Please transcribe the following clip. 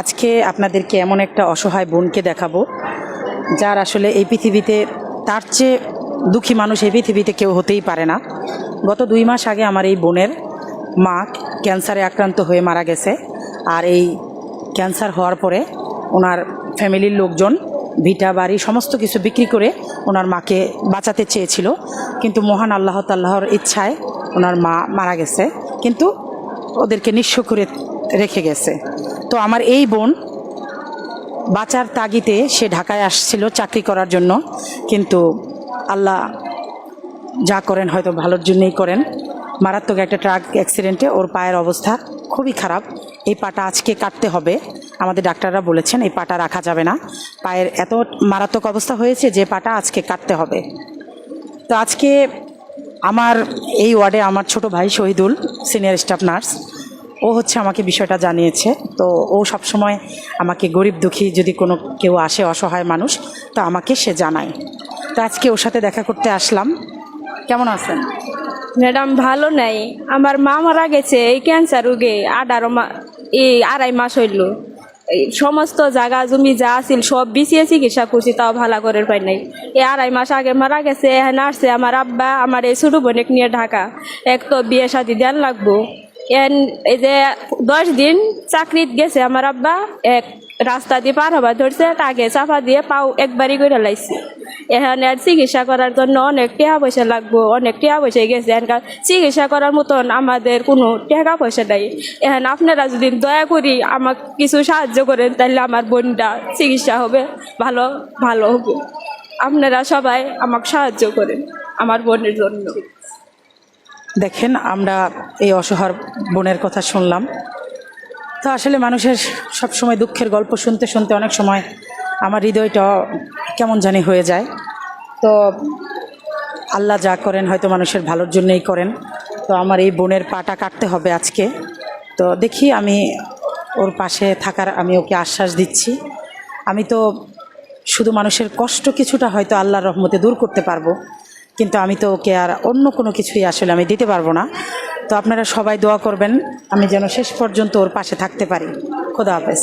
আজকে আপনাদেরকে এমন একটা অসহায় বোনকে দেখাবো, যার আসলে এই পৃথিবীতে তার চেয়ে দুঃখী মানুষ এই পৃথিবীতে কেউ হতেই পারে না। গত দুই মাস আগে আমার এই বোনের মা ক্যান্সারে আক্রান্ত হয়ে মারা গেছে, আর এই ক্যান্সার হওয়ার পরে ওনার ফ্যামিলির লোকজন, ভিটা, বাড়ি সমস্ত কিছু বিক্রি করে ওনার মাকে বাঁচাতে চেয়েছিল। কিন্তু মহান আল্লাহ তাল্লাহর ইচ্ছায় ওনার মা মারা গেছে। কিন্তু ওদেরকে নিঃস্ব করে রেখে গেছে। তো আমার এই বোন বাঁচার তাগিতে সে ঢাকায় আসছিল চাকরি করার জন্য। কিন্তু আল্লাহ যা করেন হয়তো ভালোর জন্যই করেন। মারাত্মক একটা ট্রাক অ্যাক্সিডেন্টে ওর পায়ের অবস্থা খুবই খারাপ। এই পাটা আজকে কাটতে হবে। আমাদের ডাক্তাররা বলেছেন এই পাটা রাখা যাবে না। পায়ের এত মারাত্মক অবস্থা হয়েছে যে পাটা আজকে কাটতে হবে। তো আজকে আমার এই ওয়ার্ডে আমার ছোট ভাই শহীদুল, সিনিয়র স্টাফ নার্স। ও হচ্ছে আমাকে বিষয়টা জানিয়েছে। তো ও সবসময় আমাকে গরিব দুঃখী যদি কোনো কেউ আসে, অসহায় মানুষ, তো আমাকে সে জানায়। তো আজকে ওর সাথে দেখা করতে আসলাম। কেমন আছেন? ম্যাডাম, ভালো নাই। আমার মা মারা গেছে, এই ক্যান্সার রোগে আঠারো মা এই আড়াই মাস হইল। সমস্ত জায়গা, জমি যা আছিল, সব বিছিয়ে চিকিৎসা করছি, তাও ভালো করে পাই নাই। এই আড়াই মাস আগে মারা গেছে হ্যাঁ আসছে আমার আব্বা, আমার এই ছোটো বোনেক নিয়ে ঢাকা। এক তো বিয়ে শাদি দেন লাগবো। এই যে দশ দিন চাকরিত গেছে আমার আব্বা এক রাস্তা দিয়ে পার হবার ধরছে তাকে চাপা দিয়ে পাও একবারই করে লাইছে। এখানে আর চিকিৎসা করার জন্য অনেক টাকা পয়সা লাগবো, অনেক টাকা পয়সা গেছে। এখানকার চিকিৎসা করার মতন আমাদের কোনো টাকা পয়সা নাই। এখানে আপনারা যদি দয়া করি আমাকে কিছু সাহায্য করেন, তাহলে আমার বোনটা চিকিৎসা হবে, ভালো ভালো হবে। আপনারা সবাই আমাকে সাহায্য করেন, আমার বোনের জন্য। দেখেন, আমরা এই অসহায় বোনের কথা শুনলাম। তো আসলে মানুষের সব সময় দুঃখের গল্প শুনতে শুনতে অনেক সময় আমার হৃদয়টা কেমন জানি হয়ে যায়। তো আল্লাহ যা করেন হয়তো মানুষের ভালোর জন্যই করেন। তো আমার এই বোনের পাটা কাটতে হবে আজকে। তো দেখি আমি ওর পাশে থাকার আমি ওকে আশ্বাস দিচ্ছি। আমি তো শুধু মানুষের কষ্ট কিছুটা হয়তো আল্লাহর রহমতে দূর করতে পারব। কিন্তু আমি তো ওকে আর অন্য কোনো কিছুই আসলে আমি দিতে পারব না। তো আপনারা সবাই দোয়া করবেন, আমি যেন শেষ পর্যন্ত ওর পাশে থাকতে পারি। খোদা হাফেজ।